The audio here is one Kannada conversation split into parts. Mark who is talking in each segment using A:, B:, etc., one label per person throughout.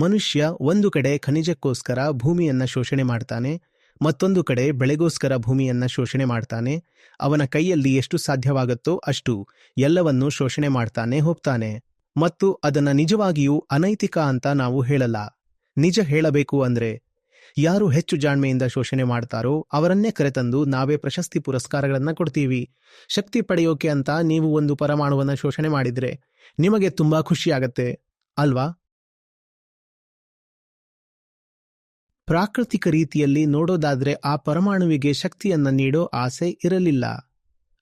A: ಮನುಷ್ಯ ಒಂದು ಕಡೆ ಖನಿಜಕ್ಕೋಸ್ಕರ ಭೂಮಿಯನ್ನ ಶೋಷಣೆ ಮಾಡ್ತಾನೆ, ಮತ್ತೊಂದು ಕಡೆ ಬೆಳೆಗೋಸ್ಕರ ಭೂಮಿಯನ್ನ ಶೋಷಣೆ ಮಾಡ್ತಾನೆ, ಅವನ ಕೈಯಲ್ಲಿ ಎಷ್ಟು ಸಾಧ್ಯವಾಗುತ್ತೋ ಅಷ್ಟು ಎಲ್ಲವನ್ನೂ ಶೋಷಣೆ ಮಾಡ್ತಾನೆ ಹೋಗ್ತಾನೆ. ಮತ್ತು ಅದನ್ನ ನಿಜವಾಗಿಯೂ ಅನೈತಿಕ ಅಂತ ನಾವು ಹೇಳಲ್ಲ. ನಿಜ ಹೇಳಬೇಕು ಅಂದ್ರೆ, ಯಾರು ಹೆಚ್ಚು ಜಾಣ್ಮೆಯಿಂದ ಶೋಷಣೆ ಮಾಡ್ತಾರೋ ಅವರನ್ನೇ ಕರೆತಂದು ನಾವೇ ಪ್ರಶಸ್ತಿ ಪುರಸ್ಕಾರಗಳನ್ನ ಕೊಡ್ತೀವಿ. ಶಕ್ತಿ ಪಡೆಯೋಕೆ ಅಂತ ನೀವು ಒಂದು ಪರಮಾಣುವನ್ನ ಶೋಷಣೆ ಮಾಡಿದ್ರೆ ನಿಮಗೆ ತುಂಬಾ ಖುಷಿಯಾಗತ್ತೆ ಅಲ್ವಾ? ಪ್ರಾಕೃತಿಕ ರೀತಿಯಲ್ಲಿ ನೋಡೋದಾದರೆ ಆ ಪರಮಾಣುವಿಗೆ ಶಕ್ತಿಯನ್ನ ನೀಡೋ ಆಸೆ ಇರಲಿಲ್ಲ.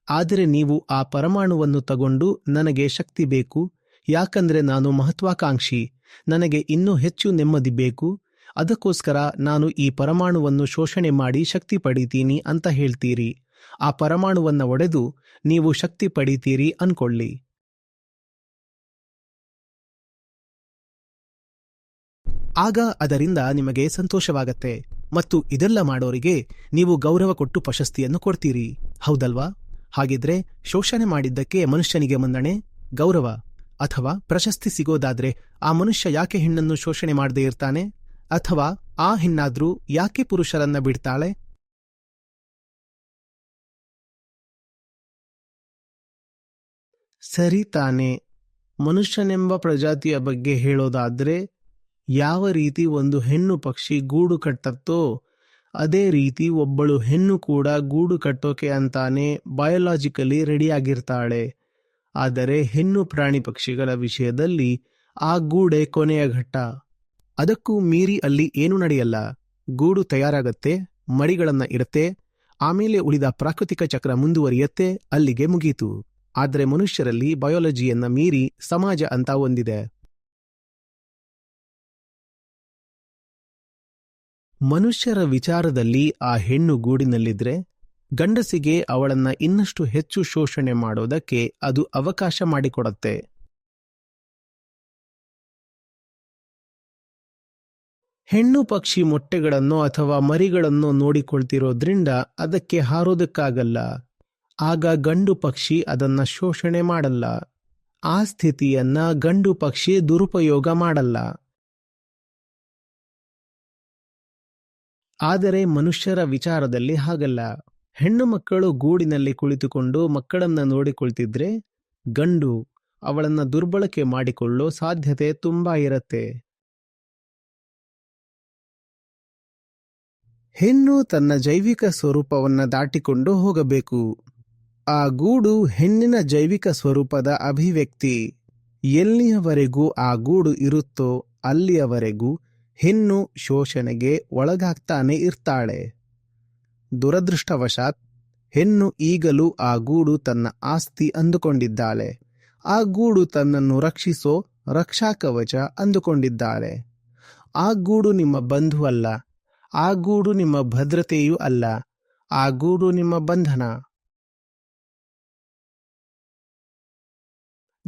A: ಆದರೆ ನೀವು ಆ ಪರಮಾಣುವನ್ನು ತಗೊಂಡು ನನಗೆ ಶಕ್ತಿ ಬೇಕು, ಯಾಕಂದ್ರೆ ನಾನು ಮಹತ್ವಾಕಾಂಕ್ಷಿ, ನನಗೆ ಇನ್ನೂ ಹೆಚ್ಚು ನೆಮ್ಮದಿ ಬೇಕು, ಅದಕ್ಕೋಸ್ಕರ ನಾನು ಈ ಪರಮಾಣುವನ್ನು ಶೋಷಣೆ ಮಾಡಿ ಶಕ್ತಿ ಪಡಿತೀನಿ ಅಂತ ಹೇಳ್ತೀರಿ. ಆ ಪರಮಾಣುವನ್ನ ಒಡೆದು ನೀವು ಶಕ್ತಿ ಪಡಿತೀರಿ ಅನ್ಕೊಳ್ಳಿ. ಆಗ ಅದರಿಂದ ನಿಮಗೆ ಸಂತೋಷವಾಗತ್ತೆ. ಮತ್ತು ಇದೆಲ್ಲ ಮಾಡೋರಿಗೆ ನೀವು ಗೌರವ ಕೊಟ್ಟು ಪ್ರಶಸ್ತಿಯನ್ನು ಕೊಡ್ತೀರಿ. ಹೌದಲ್ವಾ? ಹಾಗಿದ್ರೆ ಶೋಷಣೆ ಮಾಡಿದ್ದಕ್ಕೆ ಮನುಷ್ಯನಿಗೆ ಮನ್ನಣೆ, ಗೌರವ, ಅಥವಾ ಪ್ರಶಸ್ತಿ ಸಿಗೋದಾದ್ರೆ ಆ ಮನುಷ್ಯ ಯಾಕೆ ಹೆಣ್ಣನ್ನು ಶೋಷಣೆ ಮಾಡದೇ ಇರ್ತಾನೆ? ಅಥವಾ ಆ ಹೆಣ್ಣಾದ್ರೂ ಯಾಕೆ ಪುರುಷರನ್ನ ಬಿಡ್ತಾಳೆ? ಸರಿ ತಾನೆ. ಮನುಷ್ಯನೆಂಬ ಪ್ರಜಾತಿಯ ಬಗ್ಗೆ ಹೇಳೋದಾದ್ರೆ ಯಾವ ರೀತಿ ಒಂದು ಹೆಣ್ಣು ಪಕ್ಷಿ ಗೂಡು ಕಟ್ಟತ್ತೋ, ಅದೇ ರೀತಿ ಒಬ್ಬಳು ಹೆಣ್ಣು ಕೂಡ ಗೂಡು ಕಟ್ಟೋಕೆ ಅಂತಾನೆ ಬಯೋಲಾಜಿಕಲಿ ರೆಡಿಯಾಗಿರ್ತಾಳೆ ಆದರೆ ಹೆಣ್ಣು ಪ್ರಾಣಿ ಪಕ್ಷಿಗಳ ವಿಷಯದಲ್ಲಿ ಆ ಗೂಡೆ ಕೊನೆಯ ಘಟ್ಟ. ಅದಕ್ಕೂ ಮೀರಿ ಅಲ್ಲಿ ಏನೂ ನಡೆಯಲ್ಲ. ಗೂಡು ತಯಾರಾಗತ್ತೆ ಮರಿಗಳನ್ನ ಇರುತ್ತೆ ಆಮೇಲೆ ಉಳಿದ ಪ್ರಾಕೃತಿಕ ಚಕ್ರ ಮುಂದುವರಿಯತ್ತೆ, ಅಲ್ಲಿಗೆ ಮುಗೀತು. ಆದರೆ ಮನುಷ್ಯರಲ್ಲಿ ಬಯೋಲಜಿಯನ್ನ ಮೀರಿ ಸಮಾಜ ಅಂತ ಒಂದಿದೆ. ಮನುಷ್ಯರ ವಿಚಾರದಲ್ಲಿ ಆ ಹೆಣ್ಣು ಗೂಡಿನಲ್ಲಿದ್ರೆ ಗಂಡಸಿಗೆ ಅವಳನ್ನ ಇನ್ನಷ್ಟು ಹೆಚ್ಚು ಶೋಷಣೆ ಮಾಡೋದಕ್ಕೆ ಅದು ಅವಕಾಶ ಮಾಡಿಕೊಡತ್ತೆ. ಹೆಣ್ಣು ಪಕ್ಷಿ ಮೊಟ್ಟೆಗಳನ್ನು ಅಥವಾ ಮರಿಗಳನ್ನು ನೋಡಿಕೊಳ್ತಿರೋದ್ರಿಂದ ಅದಕ್ಕೆ ಹಾರೋದಕ್ಕಾಗಲ್ಲ. ಆಗ ಗಂಡು ಪಕ್ಷಿ ಅದನ್ನ ಶೋಷಣೆ ಮಾಡಲ್ಲ. ಆ ಸ್ಥಿತಿಯನ್ನ ಗಂಡು ಪಕ್ಷಿ ದುರುಪಯೋಗ ಮಾಡಲ್ಲ. ಆದರೆ ಮನುಷ್ಯರ ವಿಚಾರದಲ್ಲಿ ಹಾಗಲ್ಲ. ಹೆಣ್ಣು ಮಕ್ಕಳು ಗೂಡಿನಲ್ಲಿ ಕುಳಿತುಕೊಂಡು ಮಕ್ಕಳನ್ನ ನೋಡಿಕೊಳ್ತಿದ್ರೆ ಗಂಡು ಅವಳನ್ನ ದುರ್ಬಳಕೆ ಮಾಡಿಕೊಳ್ಳೋ ಸಾಧ್ಯತೆ ತುಂಬಾ ಇರತ್ತೆ. ಹೆಣ್ಣು ತನ್ನ ಜೈವಿಕ ಸ್ವರೂಪವನ್ನ ದಾಟಿಕೊಂಡು ಹೋಗಬೇಕು. ಆ ಗೂಡು ಹೆಣ್ಣಿನ ಜೈವಿಕ ಸ್ವರೂಪದ ಅಭಿವ್ಯಕ್ತಿ ಎಲ್ಲಿಯವರೆಗೂ ಆ ಗೂಡು ಇರುತ್ತೋ ಅಲ್ಲಿಯವರೆಗೂ ಹೆಣ್ಣು ಶೋಷಣೆಗೆ ಒಳಗಾಗ್ತಾನೆ ಇರ್ತಾಳೆ. ದುರದೃಷ್ಟವಶಾತ್ ಹೆಣ್ಣು ಈಗಲೂ ಆ ಗೂಡು ತನ್ನ ಆಸ್ತಿ ಅಂದುಕೊಂಡಿದ್ದಾಳೆ. ಆ ಗೂಡು ತನ್ನನ್ನು ರಕ್ಷಿಸೋ ರಕ್ಷಾ ಕವಚ ಅಂದುಕೊಂಡಿದ್ದಾಳೆ. ಆ ಗೂಡು ನಿಮ್ಮ ಬಂಧು ಅಲ್ಲ. ಆ ಗೂಡು ನಿಮ್ಮ ಭದ್ರತೆಯೂ ಅಲ್ಲ. ಆ ಗೂಡು ನಿಮ್ಮ ಬಂಧನ.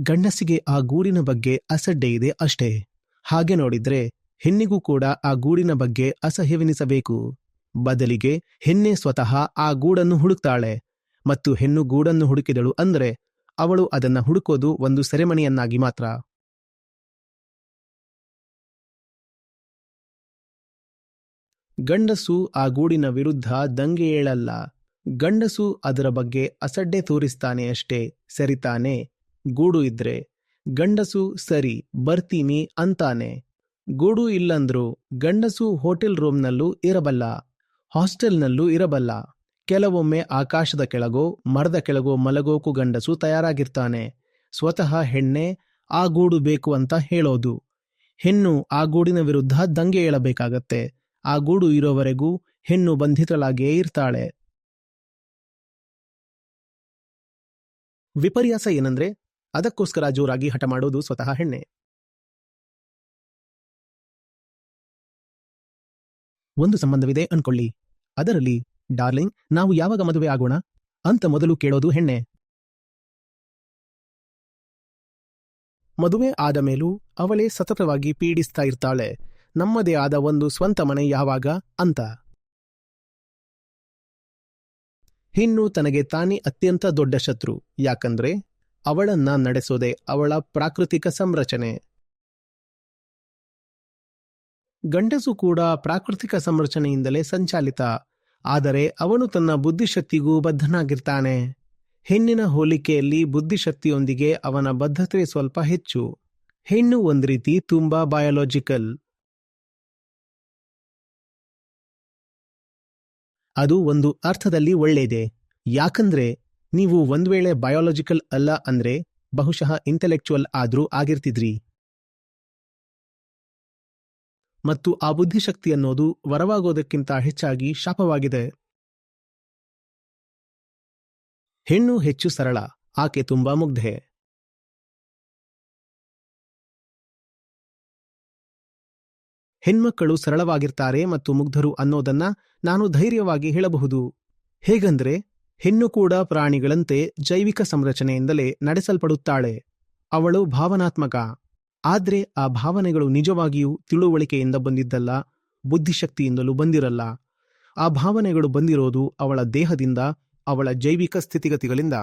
A: ಗಂಡಸಿಗೆ ಆ ಗೂಡಿನ ಬಗ್ಗೆ ಅಸಡ್ಡೆ ಇದೆ ಅಷ್ಟೇ. ಹಾಗೆ ನೋಡಿದ್ರೆ ಹೆಣ್ಣಿಗೂ ಕೂಡ ಆ ಗೂಡಿನ ಬಗ್ಗೆ ಅಸಹ್ಯವೆನಿಸಬೇಕು. ಬದಲಿಗೆ ಹೆಣ್ಣೆ ಸ್ವತಃ ಆ ಗೂಡನ್ನು ಹುಡುಕ್ತಾಳೆ ಮತ್ತು ಹೆಣ್ಣು ಗೂಡನ್ನು ಹುಡುಕಿದಳು ಅಂದರೆ ಅವಳು ಅದನ್ನ ಹುಡುಕೋದು ಒಂದು ಸೆರೆಮನಿಯನ್ನಾಗಿ ಮಾತ್ರ. ಗಂಡಸು ಆ ಗೂಡಿನ ವಿರುದ್ಧ ದಂಗೆ ಏಳಲ್ಲ. ಗಂಡಸು ಅದರ ಬಗ್ಗೆ ಅಸಡ್ಡೆ ತೋರಿಸ್ತಾನೆ ಅಷ್ಟೇ. ಸರಿತಾನೆ. ಗೂಡು ಇದ್ರೆ ಗಂಡಸು ಸರಿ ಬರ್ತೀನಿ ಅಂತಾನೆ. ಗೂಡು ಇಲ್ಲಂದ್ರೂ ಗಂಡಸು ಹೋಟೆಲ್ ರೂಮ್ನಲ್ಲೂ ಇರಬಲ್ಲ, ಹಾಸ್ಟೆಲ್ನಲ್ಲೂ ಇರಬಲ್ಲ. ಕೆಲವೊಮ್ಮೆ ಆಕಾಶದ ಕೆಳಗೋ, ಮರದ ಕೆಳಗೋ ಮಲಗೋಕು ಗಂಡಸು ತಯಾರಾಗಿರ್ತಾನೆ. ಸ್ವತಃ ಹೆಣ್ಣೆ, ಆ ಗೂಡು ಬೇಕು ಅಂತ ಹೇಳೋದು. ಹೆಣ್ಣು ಆ ಗೂಡಿನ ವಿರುದ್ಧ ದಂಗೆ ಏಳಬೇಕಾಗತ್ತೆ. ಆ ಗೂಡು ಇರೋವರೆಗೂ ಹೆಣ್ಣು ಬಂಧಿತಳಾಗಿಯೇ ಇರ್ತಾಳೆ. ವಿಪರ್ಯಾಸ ಏನಂದ್ರೆ, ಅದಕ್ಕೋಸ್ಕರ ಜೋರಾಗಿ ಹಠ ಮಾಡೋದು ಸ್ವತಃ ಹೆಣ್ಣೆ. ಒಂದು ಸಂಬಂಧವಿದೆ ಅನ್ಕೊಳ್ಳಿ. ಅದರಲ್ಲಿ, ಡಾರ್ಲಿಂಗ್, ನಾವು ಯಾವಾಗ ಮದುವೆ ಆಗೋಣ? ಅಂತ ಮೊದಲು ಕೇಳೋದು ಹೆಣ್ಣೆ. ಮದುವೆ ಆದ ಮೇಲೂ ಅವಳೇ ಸತತವಾಗಿ ಪೀಡಿಸ್ತಾ ಇರ್ತಾಳೆ. ನಮ್ಮದೇ ಆದ ಒಂದು ಸ್ವಂತ ಮನೆ ಯಾವಾಗ? ಅಂತ. ಹೆಣ್ಣು ತನಗೆ ತಾನೇ ಅತ್ಯಂತ ದೊಡ್ಡ ಶತ್ರು. ಯಾಕಂದ್ರೆ, ಅವಳನ್ನ ನಡೆಸೋದೆ ಅವಳ ಪ್ರಾಕೃತಿಕ ಸಂರಚನೆ. ಗಂಡಸು ಕೂಡ ಪ್ರಾಕೃತಿಕ ಸಂರಚನೆಯಿಂದಲೇ ಸಂಚಾಲಿತ. ಆದರೆ ಅವನು ತನ್ನ ಬುದ್ಧಿಶಕ್ತಿಗೂ ಬದ್ಧನಾಗಿರ್ತಾನೆ. ಹೆಣ್ಣಿನ ಹೋಲಿಕೆಯಲ್ಲಿ ಬುದ್ಧಿಶಕ್ತಿಯೊಂದಿಗೆ ಅವನ ಬದ್ಧತೆ ಸ್ವಲ್ಪ ಹೆಚ್ಚು. ಹೆಣ್ಣು ಒಂದ್ ರೀತಿ ತುಂಬಾ ಬಯಾಲಜಿಕಲ್ ಅದು ಒಂದು ಅರ್ಥದಲ್ಲಿ ಒಳ್ಳೆಯದೆ ಯಾಕಂದ್ರೆ ನೀವು ಒಂದ್ ವೇಳೆ ಬಯಾಲಜಿಕಲ್ ಅಲ್ಲ ಅಂದ್ರೆ ಬಹುಶಃ ಇಂಟೆಲೆಕ್ಚುವಲ್ ಆದ್ರೂ ಆಗಿರ್ತಿದ್ರಿ. ಮತ್ತು ಆ ಬುದ್ಧಿಶಕ್ತಿ ಅನ್ನೋದು ವರವಾಗೋದಕ್ಕಿಂತ ಹೆಚ್ಚಾಗಿ ಶಾಪವಾಗಿದೆ. ಹೆಣ್ಣು ಹೆಚ್ಚು ಸರಳ, ಆಕೆ ತುಂಬಾ ಮುಗ್ಧೆ. ಹೆಣ್ಮಕ್ಕಳು ಸರಳವಾಗಿರ್ತಾರೆ ಮತ್ತು ಮುಗ್ಧರು ಅನ್ನೋದನ್ನ ನಾನು ಧೈರ್ಯವಾಗಿ ಹೇಳಬಹುದು. ಹೇಗಂದ್ರೆ, ಹೆಣ್ಣು ಕೂಡ ಪ್ರಾಣಿಗಳಂತೆ ಜೈವಿಕ ಸಂರಚನೆಯಿಂದಲೇ ನಡೆಸಲ್ಪಡುತ್ತಾಳೆ. ಅವಳು ಭಾವನಾತ್ಮಕ. ಆದ್ರೆ ಆ ಭಾವನೆಗಳು ನಿಜವಾಗಿಯೂ ತಿಳುವಳಿಕೆಯಿಂದ ಬಂದಿದ್ದಲ್ಲ, ಬುದ್ಧಿಶಕ್ತಿಯಿಂದಲೂ ಬಂದಿರಲ್ಲ. ಆ ಭಾವನೆಗಳು ಬಂದಿರೋದು ಅವಳ ದೇಹದಿಂದ, ಅವಳ ಜೈವಿಕ ಸ್ಥಿತಿಗತಿಗಳಿಂದ,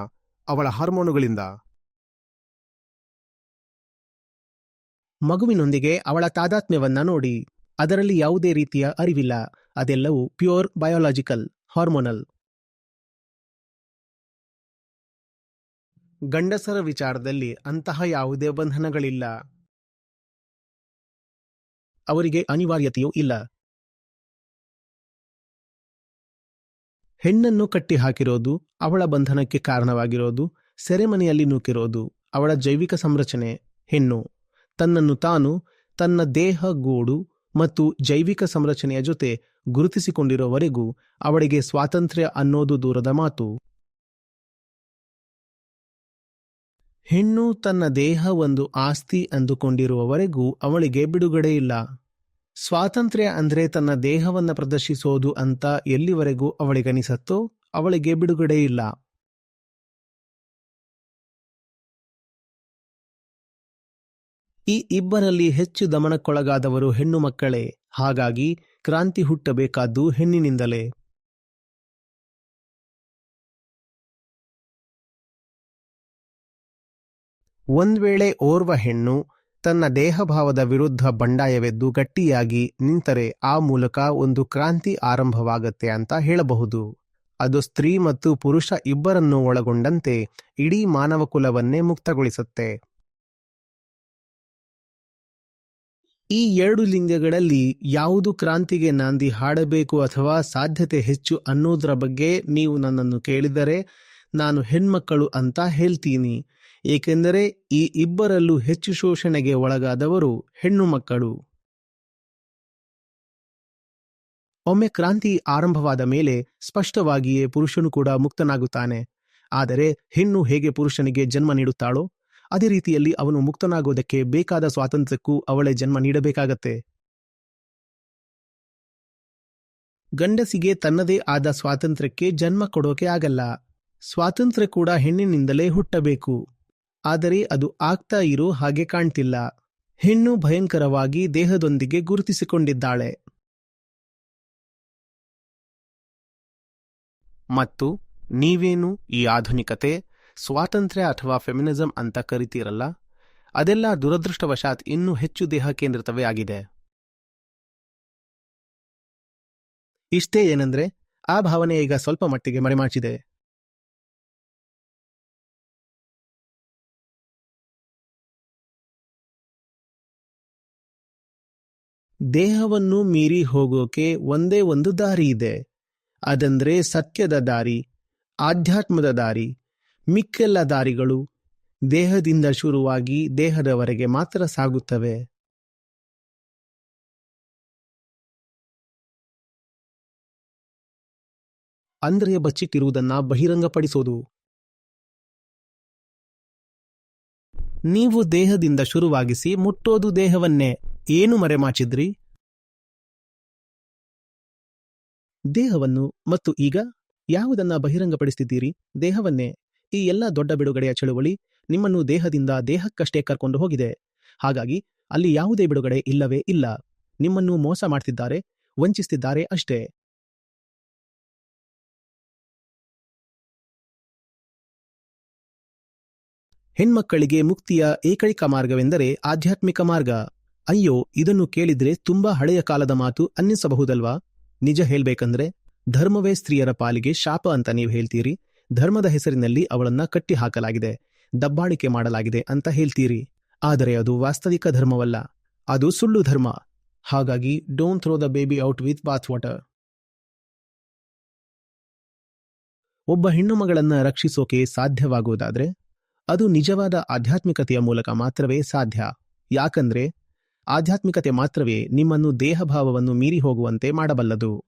A: ಅವಳ ಹಾರ್ಮೋನುಗಳಿಂದ. ಮಗುವಿನೊಂದಿಗೆ ಅವಳ ತಾದಾತ್ಮ್ಯವನ್ನ ನೋಡಿ, ಅದರಲ್ಲಿ ಯಾವುದೇ ರೀತಿಯ ಅರಿವಿಲ್ಲ, ಅದೆಲ್ಲವೂ ಪ್ಯೂರ್ ಬಯೋಲಾಜಿಕಲ್, ಹಾರ್ಮೋನಲ್. ಗಂಡಸರ ವಿಚಾರದಲ್ಲಿ ಅಂತಹ ಯಾವುದೇ ಬಂಧನಗಳಿಲ್ಲ. ಅವರಿಗೆ ಅನಿವಾರ್ಯತೆಯೂ ಇಲ್ಲ. ಹೆಣ್ಣನ್ನು ಕಟ್ಟಿ ಹಾಕಿರೋದು ಅವಳ ಬಂಧನಕ್ಕೆ ಕಾರಣವಾಗಿರೋದು, ಸೆರೆಮನೆಯಲ್ಲಿ ನೂಕಿರೋದು ಅವಳ ಜೈವಿಕ ಸಂರಚನೆ, ಹೆಣ್ಣು. ತನ್ನನ್ನು ತಾನು ತನ್ನ ದೇಹ, ಗೂಡು ಮತ್ತು ಜೈವಿಕ ಸಂರಚನೆಯ ಜೊತೆ ಗುರುತಿಸಿಕೊಂಡಿರೋವರೆಗೂ ಅವಳಿಗೆ ಸ್ವಾತಂತ್ರ್ಯ ಅನ್ನೋದು ದೂರದ ಮಾತು. ಹೆಣ್ಣು ತನ್ನ ದೇಹ ಒಂದು ಆಸ್ತಿ ಅಂದುಕೊಂಡಿರುವವರೆಗೂ ಅವಳಿಗೆ ಬಿಡುಗಡೆ ಇಲ್ಲ. ಸ್ವಾತಂತ್ರ್ಯ ಅಂದ್ರೆ ತನ್ನ ದೇಹವನ್ನು ಪ್ರದರ್ಶಿಸೋದು ಅಂತ ಎಲ್ಲಿವರೆಗೂ ಅವಳಿಗನಿಸತ್ತೋ ಅವಳಿಗೆ ಬಿಡುಗಡೆ ಇಲ್ಲ. ಈ ಇಬ್ಬರಲ್ಲಿ ಹೆಚ್ಚು ದಮನಕ್ಕೊಳಗಾದವರು ಹೆಣ್ಣು ಮಕ್ಕಳೇ, ಹಾಗಾಗಿ ಕ್ರಾಂತಿ ಹುಟ್ಟಬೇಕಾದ್ದು ಹೆಣ್ಣಿನಿಂದಲೇ. ಒಂದ್ ವೇಳೆ ಓರ್ವ ಹೆಣ್ಣು ತನ್ನ ದೇಹಭಾವದ ವಿರುದ್ಧ ಬಂಡಾಯವೆದ್ದು ಗಟ್ಟಿಯಾಗಿ ನಿಂತರೆ ಆ ಮೂಲಕ ಒಂದು ಕ್ರಾಂತಿ ಆರಂಭವಾಗತ್ತೆ ಅಂತ ಹೇಳಬಹುದು. ಅದು ಸ್ತ್ರೀ ಮತ್ತು ಪುರುಷ ಇಬ್ಬರನ್ನೂ ಒಳಗೊಂಡಂತೆ ಇಡೀ ಮಾನವ ಕುಲವನ್ನೇ ಮುಕ್ತಗೊಳಿಸುತ್ತೆ. ಈ ಎರಡು ಲಿಂಗಗಳಲ್ಲಿ ಯಾವುದು ಕ್ರಾಂತಿಗೆ ನಾಂದಿ ಹಾಡಬೇಕು ಅಥವಾ ಸಾಧ್ಯತೆ ಹೆಚ್ಚು ಅನ್ನೋದರ ಬಗ್ಗೆ ನೀವು ನನ್ನನ್ನು ಕೇಳಿದರೆ ನಾನು ಹೆಣ್ಮಕ್ಕಳು ಅಂತ ಹೇಳ್ತೀನಿ. ಏಕೆಂದರೆ ಈ ಇಬ್ಬರಲ್ಲೂ ಹೆಚ್ಚು ಶೋಷಣೆಗೆ ಒಳಗಾದವರು ಹೆಣ್ಣು ಮಕ್ಕಳು ಒಮ್ಮೆ ಕ್ರಾಂತಿ ಆರಂಭವಾದ ಮೇಲೆ ಸ್ಪಷ್ಟವಾಗಿಯೇ ಪುರುಷನು ಕೂಡ ಮುಕ್ತನಾಗುತ್ತಾನೆ. ಆದರೆ ಹೆಣ್ಣು ಹೇಗೆ ಪುರುಷನಿಗೆ ಜನ್ಮ ನೀಡುತ್ತಾಳೋ, ಅದೇ ರೀತಿಯಲ್ಲಿ ಅವನು ಮುಕ್ತನಾಗೋದಕ್ಕೆ ಬೇಕಾದ ಸ್ವಾತಂತ್ರ್ಯಕ್ಕೂ ಅವಳೇ ಜನ್ಮ ನೀಡಬೇಕಾಗತ್ತೆ. ಗಂಡಸಿಗೆ ತನ್ನದೇ ಆದ ಸ್ವಾತಂತ್ರ್ಯಕ್ಕೆ ಜನ್ಮ ಕೊಡೋಕೆ ಆಗಲ್ಲ. ಸ್ವಾತಂತ್ರ್ಯ ಕೂಡ ಹೆಣ್ಣಿನಿಂದಲೇ ಹುಟ್ಟಬೇಕು. ಆದರೆ ಅದು ಆಗ್ತಾ ಇರೋ ಹಾಗೆ ಕಾಣ್ತಿಲ್ಲ. ಹೆಣ್ಣು ಭಯಂಕರವಾಗಿ ದೇಹದೊಂದಿಗೆ ಗುರುತಿಸಿಕೊಂಡಿದ್ದಾಳೆ. ಮತ್ತು ನೀವೇನು ಈ ಆಧುನಿಕತೆ, ಸ್ವಾತಂತ್ರ್ಯ ಅಥವಾ ಫೆಮಿನಿಸಂ ಅಂತ ಕರಿತೀರಲ್ಲ? ಅದೆಲ್ಲ ದುರದೃಷ್ಟವಶಾತ್ ಇನ್ನೂ ಹೆಚ್ಚು ದೇಹ ಕೇಂದ್ರಿತವೇ ಆಗಿದೆ. ಇಷ್ಟೇ ಏನಂದ್ರೆ, ಆ ಭಾವನೆ ಈಗ ಸ್ವಲ್ಪ ಮಟ್ಟಿಗೆ ಮರೆಮಾಚಿದೆ. ದೇಹವನ್ನು ಮೀರಿ ಹೋಗೋಕೆ ಒಂದೇ ಒಂದು ದಾರಿ ಇದೆ. ಅದಂದ್ರೆ ಸತ್ಯದ ದಾರಿ, ಆಧ್ಯಾತ್ಮದ ದಾರಿ, ಮಿಕ್ಕೆಲ್ಲ ದಾರಿಗಳು ದೇಹದಿಂದ ಶುರುವಾಗಿ ದೇಹದವರೆಗೆ ಮಾತ್ರ ಸಾಗುತ್ತವೆ. ಅಂದ್ರೆಯ ಬಚ್ಚಿಟ್ಟಿರುವುದನ್ನ ಬಹಿರಂಗಪಡಿಸೋದು. ನೀವು ದೇಹದಿಂದ ಶುರುವಾಗಿಸಿ ಮುಟ್ಟೋದು ದೇಹವನ್ನೇ. ಏನು ಮರೆಮಾಚಿದ್ರಿ? ದೇಹವನ್ನು ಮತ್ತು ಈಗ ಯಾವುದನ್ನ ಬಹಿರಂಗಪಡಿಸುತ್ತಿದ್ದೀರಿ ದೇಹವನ್ನೇ, ಈ ಎಲ್ಲ ದೊಡ್ಡ ಬಿಡುಗಡೆಯ ಚಳುವಳಿ ನಿಮ್ಮನ್ನು ದೇಹದಿಂದ ದೇಹಕ್ಕಷ್ಟೇ ಕರ್ಕೊಂಡು ಹೋಗಿದೆ. ಹಾಗಾಗಿ ಅಲ್ಲಿ ಯಾವುದೇ ಬಿಡುಗಡೆ ಇಲ್ಲವೇ ಇಲ್ಲ. ನಿಮ್ಮನ್ನು ಮೋಸ ಮಾಡ್ತಿದ್ದಾರೆ, ವಂಚಿಸ್ತಿದ್ದಾರೆ ಅಷ್ಟೇ. ಹೆಣ್ಮಕ್ಕಳಿಗೆ ಮುಕ್ತಿಯ ಏಕೈಕ ಮಾರ್ಗವೆಂದರೆ ಆಧ್ಯಾತ್ಮಿಕ ಮಾರ್ಗ. ಅಯ್ಯೋ, ಇದನ್ನು ಕೇಳಿದ್ರೆ ತುಂಬಾ ಹಳೆಯ ಕಾಲದ ಮಾತು ಅನ್ನಿಸಬಹುದಲ್ವಾ? ನಿಜ ಹೇಳ್ಬೇಕಂದ್ರೆ, ಧರ್ಮವೇ ಸ್ತ್ರೀಯರ ಪಾಲಿಗೆ ಶಾಪ ಅಂತ ನೀವು ಹೇಳ್ತೀರಿ, ಧರ್ಮದ ಹೆಸರಿನಲ್ಲಿ ಅವಳನ್ನ ಕಟ್ಟಿ ಹಾಕಲಾಗಿದೆ ದಬ್ಬಾಳಿಕೆ ಮಾಡಲಾಗಿದೆ ಅಂತ ಹೇಳ್ತೀರಿ. ಆದರೆ ಅದು ವಾಸ್ತವಿಕ ಧರ್ಮವಲ್ಲ, ಅದು ಸುಳ್ಳು ಧರ್ಮ. ಹಾಗಾಗಿ don't throw the baby out with bath water ಒಬ್ಬ ಹೆಣ್ಣು ಮಗಳನ್ನ ರಕ್ಷಿಸೋಕೆ ಸಾಧ್ಯವಾಗುವುದಾದ್ರೆ ಅದು ನಿಜವಾದ ಆಧ್ಯಾತ್ಮಿಕತೆಯ ಮೂಲಕ ಮಾತ್ರವೇ ಸಾಧ್ಯ. ಯಾಕಂದ್ರೆ ಆಧ್ಯಾತ್ಮಿಕತೆ ಮಾತ್ರವೇ ನಿಮ್ಮನ್ನು ದೇಹಭಾವವನ್ನು ಮೀರಿ ಹೋಗುವಂತೆ ಮಾಡಬಲ್ಲದು.